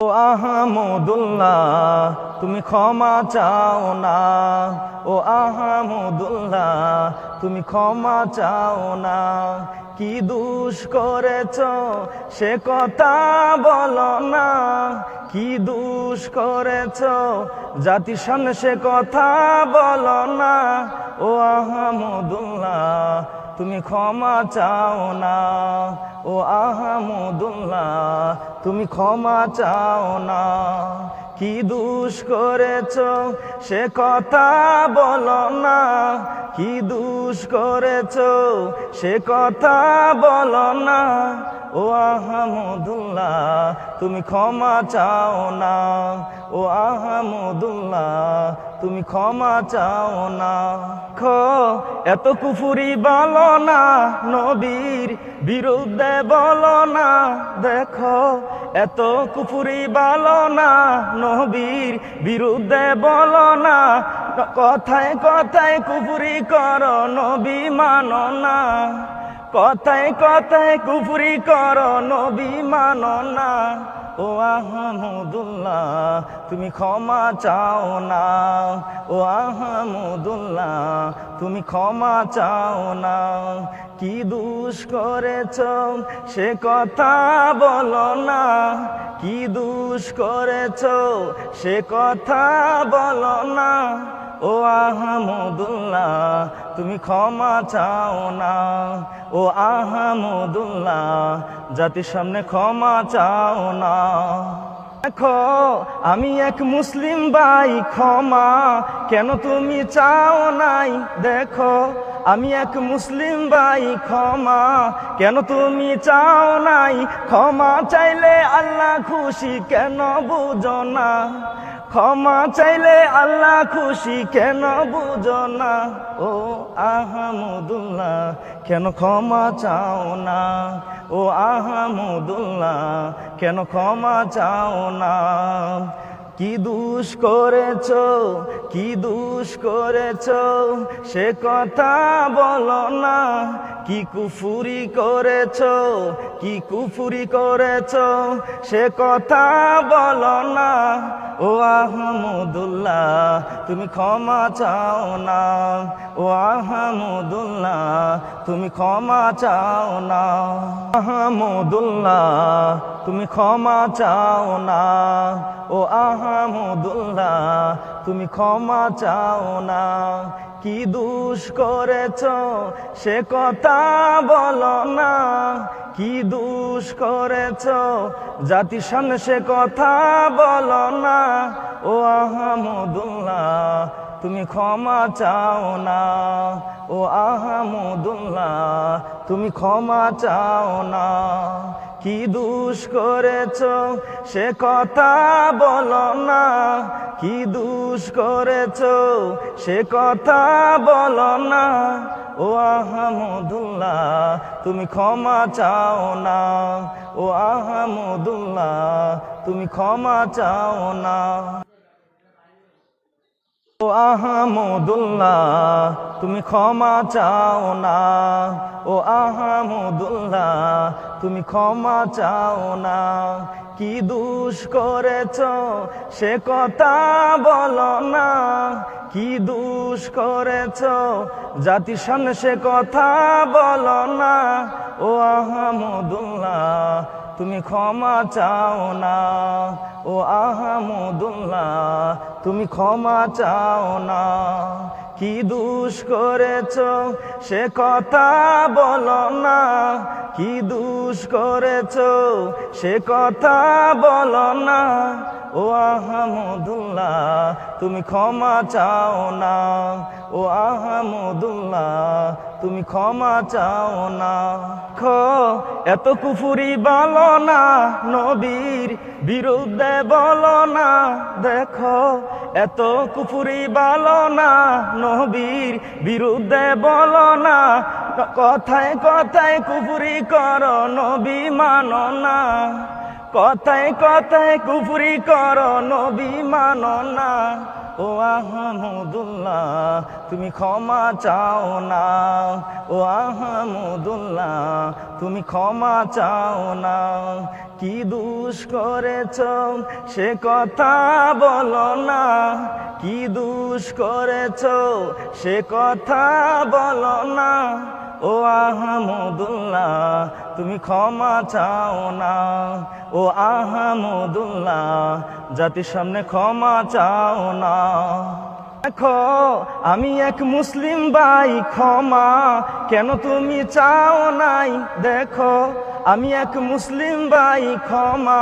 ও আহমদুল্লাহ তুমি ক্ষমা চাও না। ও আহমদুল্লাহ তুমি ক্ষমা চাও না। কি দুষ করেছ সে কথা বলো না। কি দুষ করেছ জাতির সামনে সে কথা বলো না। ও আহমদুল্লাহ তুমি ক্ষমা চাও না। ও আহমদুল্লাহ, তুমি ক্ষমা চাও না। কি দুষ করেছ? সে কথা বলো না। কি দুষ করেছ? সে কথা বলো না। ও আহমদুল্লাহ তুমি ক্ষমা চাও না। ও আহমদুল্লাহ তুমি ক্ষমা চাও না। খো, এত কুফুরি বলো না, নবীর বিরুদ্ধে বলো না। দেখো, এত কুফুরি বলো না, নবীর বিরুদ্ধে বলো না। কথায় কথায় কুফুরি কর, নবী মানো না। কথায় কথায় কুফুরি করো নবী, মানো না। ও আহমদুল্লাহ, তুমি ক্ষমা চাও না। ও আহমদুল্লাহ, তুমি ক্ষমা চাও না। কি দুষ করেছ? সে কথা বলো না। কি দুষ করেছ? সে কথা বলো না। ও আহমদুল্লাহ, তুমি ক্ষমা চাও না। ও আহমদুল্লাহ জাতির সামনে ক্ষমা চাও না। দেখো, আমি এক মুসলিম ভাই, ক্ষমা কেন তুমি চাও নাই? দেখো আমি এক মুসলিম ভাই, ক্ষমা। কেন তুমি চাও নাই? ক্ষমা চাইলে আল্লাহ খুশি কেন বুঝো না? ক্ষমা চাইলে আল্লাহ খুশি কেন বুঝো না? ও আহমদুল্লাহ, কেন ক্ষমা চাও না? ও আহমদুল্লাহ, কেন ক্ষমা চাও না? কি দুষ করেছ? কি দুষ করেছ? সে কথা বলো না। কি কুফুরি করেছ? কি কুফুরি করেছ? সে কথা বলো না। ও আহমদুল্লাহ, তুমি ক্ষমা চাও না। ও আহমদুল্লাহ, তুমি ক্ষমা চাও না। আহমদুল্লাহ, তুমি ক্ষমা চাও না। ও আহমদুল্লাহ তুমি ক্ষমা চাও না। কি দুষ করেছ সে কথা বলো না। কি দুষ করেছ জাতির সামনে সে কথা বলো না। ও আহমদুল্লাহ, তুমি ক্ষমা চাও না। ও আহমদুল্লাহ, তুমি ক্ষমা চাও না। কি দুষ করেছ? সে কথা বলো না। কি দুষ করেছ? সে কথা বলো না। ও আহমদুল্লাহ, তুমি ক্ষমা চাও না। ও আহমদুল্লাহ, তুমি ক্ষমা চাও না। ও আহমদুল্লাহ তুমি ক্ষমা চাও না। ও আহমদুল্লাহ তুমি ক্ষমা চাও না। কি দুষ করেছ সে কথা বলো না। কি দুষ করেছ জাতির সামনে সে কথা বলো না। ও আহমদুল্লাহ তুমি ক্ষমা চাও না। ও আহমদুল্লাহ, তুমি ক্ষমা চাও না। কি দুষ করেছ সে কথা বলো না। কি দুষ করেছ সে কথা বলো না। ও আহমদুল্লাহ, তুমি ক্ষমা চাও না। ও আহমদুল্লাহ, তুমি ক্ষমা চাও না। খ, এত কুফুরি বলো না, নবীর বিরুদ্ধে বলো না। দেখো, এত কুফুরি বলো না, নবীর বিরুদ্ধে বলো না। কথায় কথায় কুফুরি কর, নবী মানো না। কথায় কথায় কুফুরি করো, নবী মানো না। ও আহমদুল্লাহ, তুমি ক্ষমা চাও না। ও আহমদুল্লাহ, তুমি ক্ষমা চাও না। কি দুষ করেছ? সে কথা বলো না। কি দুষ করেছ? সে কথা বলো না। ও আহমদুল্লাহ, তুমি ক্ষমা চাও না। ও আহমদুল্লাহ জাতির সামনে ক্ষমা চাও না। দেখো, আমি এক মুসলিম ভাই, ক্ষমা কেন তুমি চাও নাই? দেখো, আমি এক মুসলিম ভাই, ক্ষমা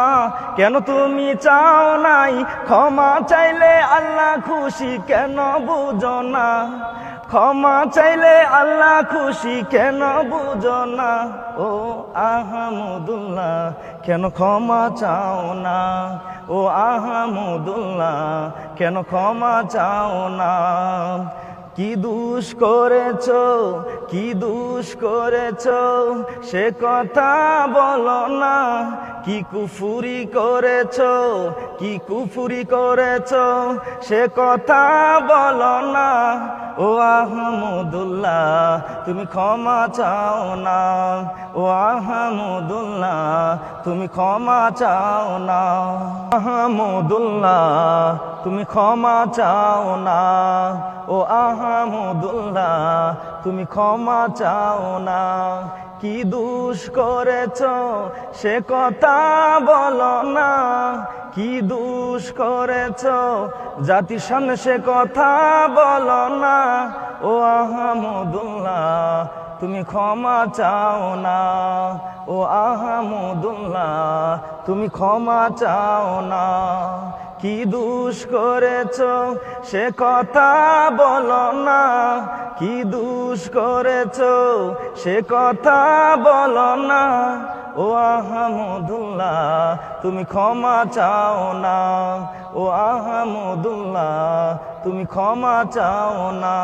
কেন তুমি চাও নাই? ক্ষমা চাইলে আল্লাহ খুশি কেন বুঝো না? ক্ষমা চাইলে আল্লাহ খুশি কেন বুঝো না? ও আহমদুল্লাহ, কেন ক্ষমা চাও না? ও আহমদুল্লাহ, কেন ক্ষমা চাও না? কি দুষ করেছ? কি দুষ করেছ? সে কথা বলো না। কি কুফুরি করেছ? কি কুফুরি করেছ? সে কথা বলো না। ও আহমদুল্লাহ, তুমি ক্ষমা চাও না। ও আহমদুল্লাহ, তুমি ক্ষমা চাও না। আহমদুল্লাহ, তুমি ক্ষমা চাও না। ও আহমদুল্লাহ, তুমি ক্ষমা চাও না। কি দুষ করেছ? সে কথা বলো না। কি দুষ করেছ? জাতির সামনে সে কথা বলো না। ও আহমদুল্লাহ, তুমি ক্ষমা চাও না। ও আহমদুল্লাহ, তুমি ক্ষমা চাও না। কি দুষ করেছ? সে কথা বলো না। কি দুষ করেছ? সে কথা বলো না। ও আহমদুল্লাহ, তুমি ক্ষমা চাও না। ও আহমদুল্লাহ, তুমি ক্ষমা চাও না।